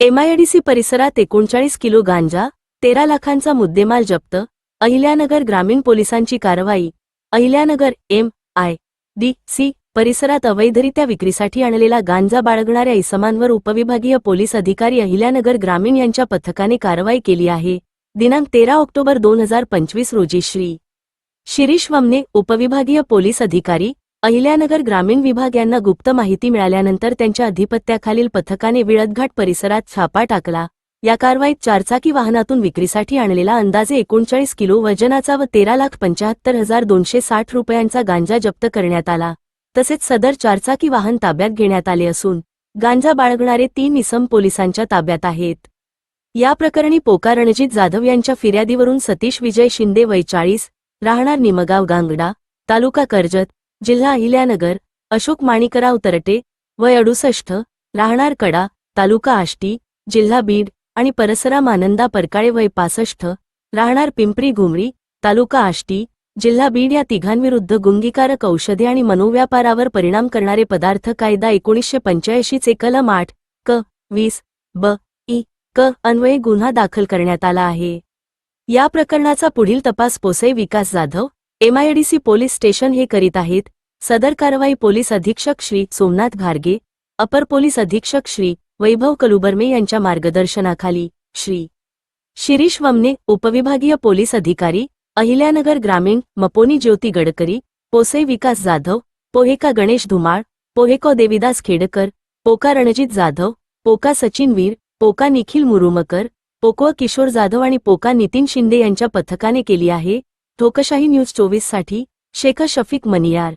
MIDC परिसरात एकोणचाळीस kilo गांजा तेरा लाखांचा मुद्देमाल जप्त अहिल्यानगर ग्रामीण पोलिसांची कारवाई Ahilyanagar M I D C परिसरात अवैधरित्या विक्रीसाठी आणलेला गांजा बाळगणाऱ्या इसमांवर उपविभागीय पोलीस अधिकारी अहिल्यानगर ग्रामीण यांच्या पथकाने कारवाई केली आहे. दिनांक तेरा ऑक्टोबर दोन हजार पंचवीस रोजी श्री शिरीष वमने उपविभागीय पोलीस अधिकारी अहिल्यानगर ग्रामीण विभाग यांना गुप्त माहिती मिळाल्यानंतर त्यांच्या अधिपत्याखालील पथकाने विळदघाट परिसरात छापा टाकला. या कारवाईत चारचाकी वाहनातून विक्रीसाठी आणलेला अंदाजे एकोणचाळीस किलो वजनाचा व तेरा लाख पंचाहत्तर हजार दोनशे साठ रुपयांचा गांजा जप्त करण्यात आला. तसेच सदर चारचाकी वाहन ताब्यात घेण्यात आले असून गांजा बाळगणारे तीन इसम पोलिसांच्या ताब्यात आहेत. या प्रकरणी पोका रणजित जाधव यांच्या फिर्यादीवरून सतीश विजय शिंदे वैचाळीस राहणार निमगाव गांगडा तालुका कर्जत जिल्हा अहिल्यानगर अशोक माणिकराव तरटे वय अडुसष्ट राहणार कडा तालुका आष्टी जिल्हा बीड आणि परसराम आनंदा परकाळे वय पासष्ट राहणार पिंपरी घुमरी तालुका आष्टी जिल्हा बीड या तिघांविरुद्ध गुंगीकारक औषधे आणि मनोव्यापारावर परिणाम करणारे पदार्थ कायदा एकोणीसशे पंच्याऐंशीचे कलम आठ क वीस ब इ क अन्वये गुन्हा दाखल करण्यात आला आहे. या प्रकरणाचा पुढील तपास पोसई Vikas Jadhav MIDC police station हे करीत आहेत. सदर कारवाई पोलीस अधीक्षक श्री सोमनाथ घारगे अपर पोलीस अधीक्षक श्री वैभव कलुबर्मे यांच्या मार्गदर्शनाखाली श्री शिरीष वमने उपविभागीय पोलीस अधिकारी अहिल्यानगर ग्रामीण मपोनी ज्योती गडकरी पोसे विकास जाधव पोहेका गणेश धुमाळ पोहेको देविदास खेडकर पोका रणजित जाधव पोका सचिन वीर पोका निखिल मुरुमकर पोको किशोर जाधव आणि पोका नितीन शिंदे यांच्या पथकाने केली आहे. ठोकशाही न्यूज चोवीससाठी शेख शफीक मनियार.